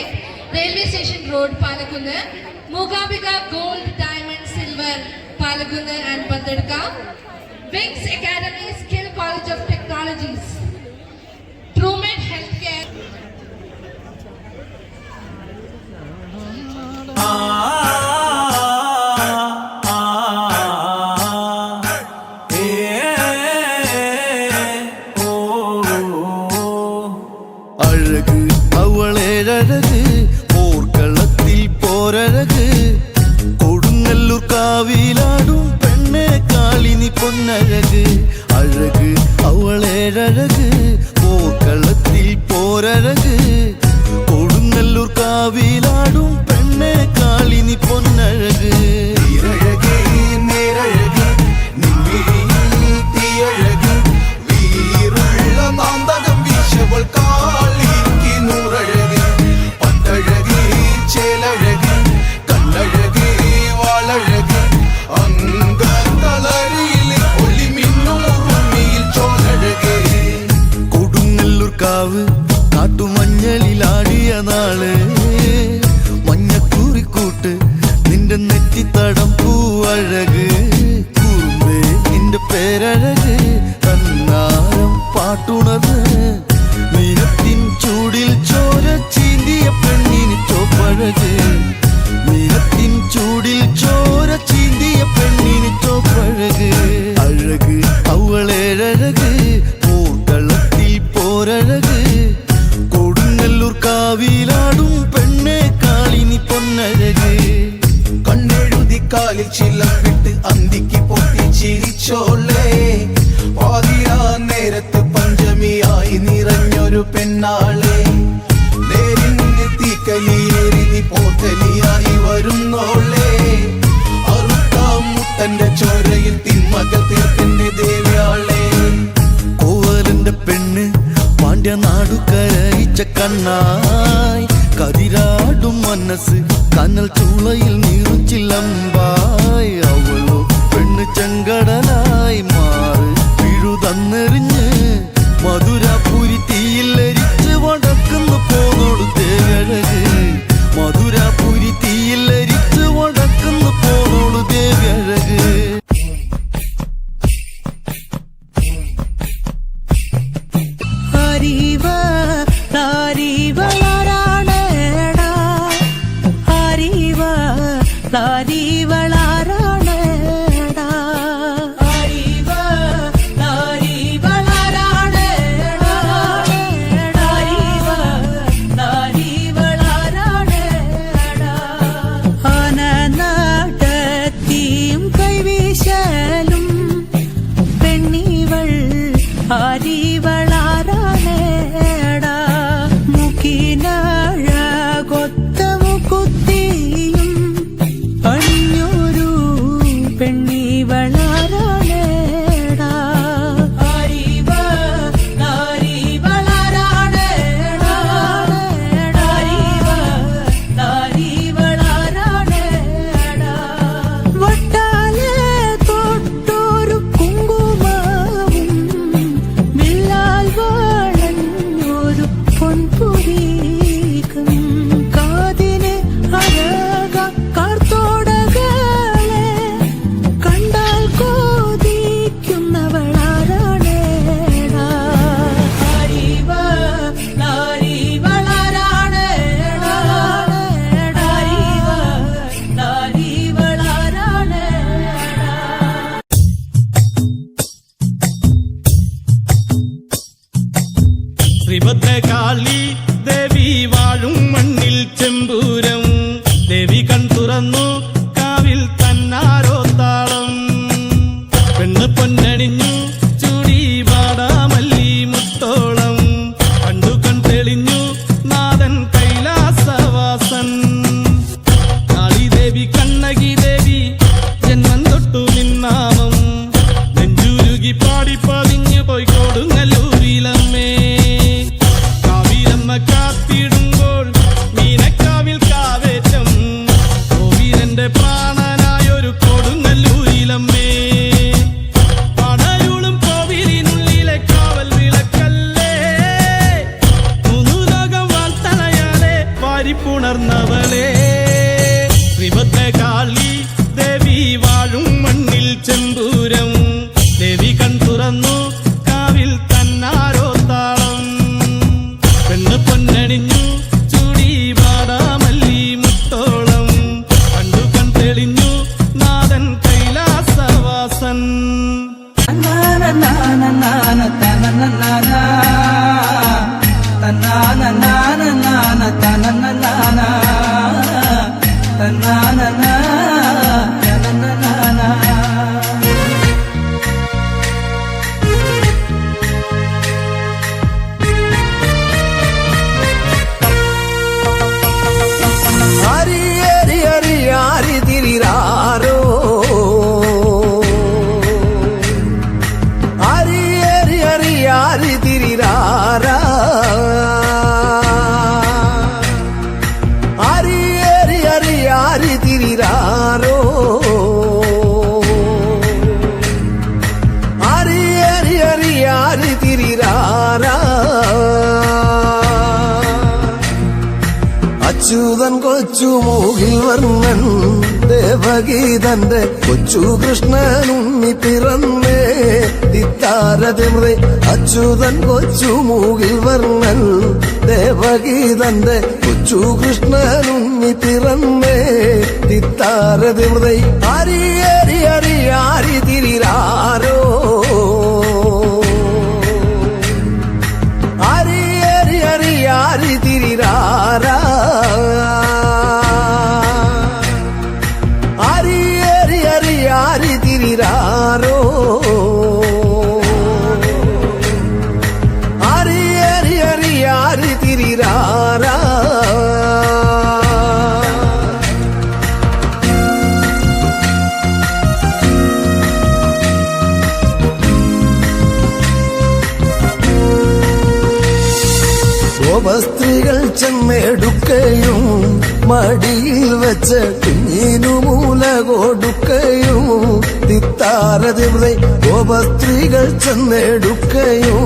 complex railway station road Palakkunnu Mookambika gold diamond silver Palakkunnu and പത്തെടുക്ക wings academy skill college of technologies Trumed health பொன்னழகு அழகு அவளேழகு போக்களத்தில் போரழகு கொடுங்கல்லூர் காவிலாடும் பெண்ணே காளினி பொன்னழகு நேரழகு தீயழகு வீருள்ள மாந்த നേരത്ത് പഞ്ചമിയായി നിറഞ്ഞൊരു പെണ്ണാളെ. നേരിന്റെ തീക്കലിയേറി പോത്തലിയായി വരുന്നോളെ. അറുത്താം മുത്തന്റെ ചോരയിൽ തിന്മകൾ തീർക്കന്റെ ദേവ്യാളെ. കോവലന്റെ പെണ്ണ് പാണ്ഡ്യ നാടുകരയിച്ച കണ്ണായി. കതിരാടും മനസ്സ് കനൽ ചൂളയിൽ നീറിച്ചില്ലമ്പായി അവളോ പെണ്ണ് ചെങ്കടലായി മാറ്. പിഴുതന്നെറിഞ്ഞ് മധുരപുരി തീയില്ലരിച്ച് വടക്കുന്നു പോന്നോളു ദേവഴക് മധുരപുരി na na na. അച്യുതൻ കൊച്ചു മൂകിൽ വർണൻ ദേവഗീതന്റെ കൊച്ചു കൃഷ്ണനുണ്ണി പിറന്നേ. തിത്താരതിമൃ അച്യുതൻ കൊച്ചു മൂകിൽ വർണൻ ദേവഗീതന്റെ കൊച്ചു കൃഷ്ണനുണ്ണി പിറന്നേ. തിത്താരതിമൃ അരി ഗോപസ്ത്രീകൾ ചെന്നെടുക്കയും മടിയിൽ വെച്ച് കുഞ്ഞിനു മൂല കൊടുക്കയും തിത്താരതിവൃ ഗോപസ്ത്രീകൾ ചെന്നെടുക്കയും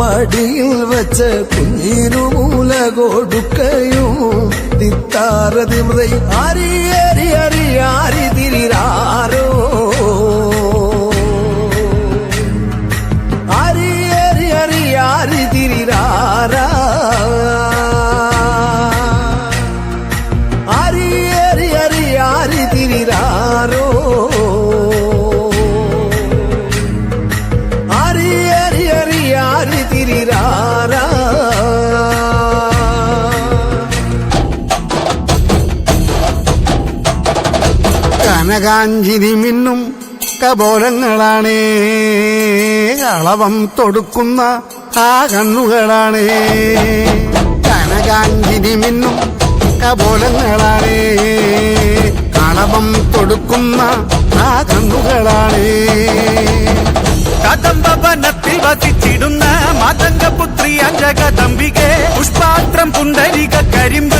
മടിയിൽ വെച്ച് കുഞ്ഞിനു മൂല കൊടുക്കയും തിത്താരതിവൃ അരി കനകാഞ്ചിരി മിന്നും കപോലങ്ങളാണേ. അളവം തൊടുക്കുന്ന ആ കണ്ണുകളാണേ. കനകാഞ്ചിരി മിന്നും കപോലങ്ങളാണേ. അളവം തൊടുക്കുന്ന ആ കണ്ണുകളാണേ. കദംബവനത്തിൽ വസിച്ചിടുന്ന മാതംഗപുത്രി അജകദംബികെ പുഷ്പാത്രം പുണ്ടരിക കരിമ്പ്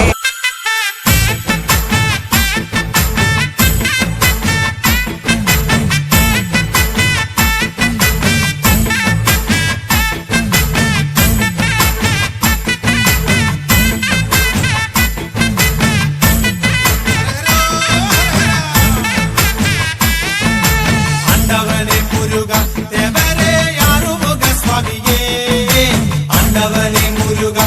അണ്ടവനെ മുരുക.